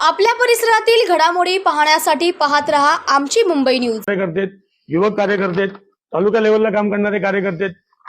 आपल्या परिसरातील घडामोडी पाहण्यासाठी पाहत रहा आमची मुंबई न्यूज. कार्यकर्ते युवक कार्यकर्ते तालुका लेवलला काम करणारे कार्यकर्ते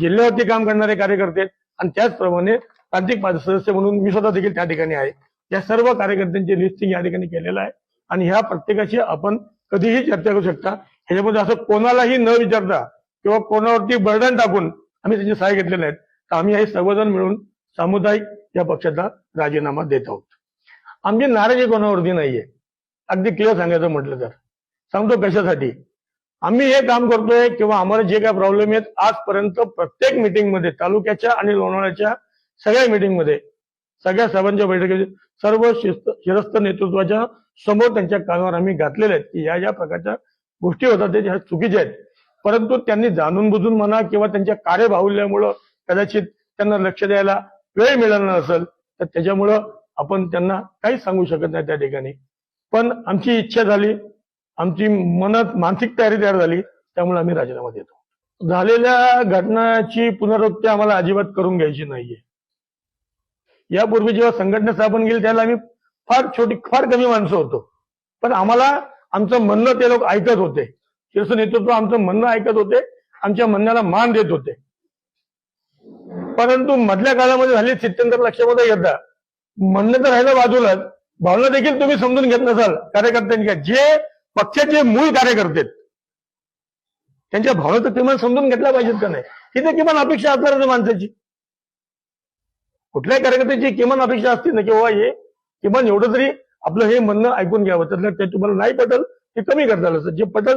जिल्ह्यावरती काम करणारे कार्यकर्ते आणि त्याचप्रमाणे प्रांतिक पा- सदस्य म्हणून मी स्वतः देखील त्या ठिकाणी आहे. या सर्व कार्यकर्त्यांची लिस्टिंग या ठिकाणी केलेलं आहे. आणि ह्या प्रत्येकाशी आपण कधीही चर्चा करू शकता. ह्याच्यामध्ये असं कोणालाही न विचारता किंवा कोणावरती बर्डन टाकून आम्ही त्याची सहाय्य घेतलेले आहेत तर आम्ही हे सर्वजण मिळून सामुदायिक या पक्षाचा राजीनामा देत आहोत. आमची नाराजी कोणावरती नाहीये. अगदी क्लिअर सांगायचं म्हटलं तर. सांगतो कशासाठी? आम्ही हे काम करतोय किंवा आम्हाला जे काय प्रॉब्लेम आहेत आजपर्यंत प्रत्येक मीटिंगमध्ये तालुक्याच्या आणि लोणावळ्याच्या सगळ्या मिटिंगमध्ये सगळ्या साहेबांच्या बैठकीत सर्व शिस्त शिरस्त नेतृत्वाच्या समोर त्यांच्या कानावर आम्ही घातलेले आहेत. की या ज्या प्रकारच्या गोष्टी होतात ते ह्या चुकीच्या आहेत. परंतु त्यांनी जाणून बुजून म्हणा किंवा त्यांच्या कार्यबाहुल्यामुळं कदाचित त्यांना लक्ष द्यायला वेळ मिळाला नसेल तर त्याच्यामुळं आपण त्यांना काहीच सांगू शकत नाही त्या ठिकाणी. पण आमची इच्छा झाली आमची मनात मानसिक तयारी तयार झाली त्यामुळे आम्ही राजीनामा देतो. झालेल्या घटनाची पुनरावृत्ती आम्हाला अजिबात करून घ्यायची नाहीये. यापूर्वी जेव्हा संघटना स्थापन केली त्याला आम्ही फार छोटी फार कमी माणसं होतो. पण आम्हाला आमचं म्हणणं ते लोक ऐकत होते. शीर्ष नेतृत्व आमचं म्हणणं ऐकत होते आमच्या म्हणण्याला मान देत होते. परंतु मधल्या काळामध्ये झाली स्थित्यंतर लक्षामध्ये घेता म्हणणं तर राहिलं बाजूलाच भावना देखील तुम्ही समजून घेत नसाल कार्यकर्त्यांनी जे पक्षाचे मूळ कार्यकर्ते त्यांच्या भावना तर किमान समजून घेतल्या पाहिजेत का नाही? ही तर किमान अपेक्षा असणार माणसाची. कुठल्याही कार्यकर्त्याची किमान अपेक्षा असते ना की बाबा हे किमान एवढं तरी आपलं हे म्हणणं ऐकून घ्यावं तर ते तुम्हाला नाही पटल ते कमी करता आलं जे पटल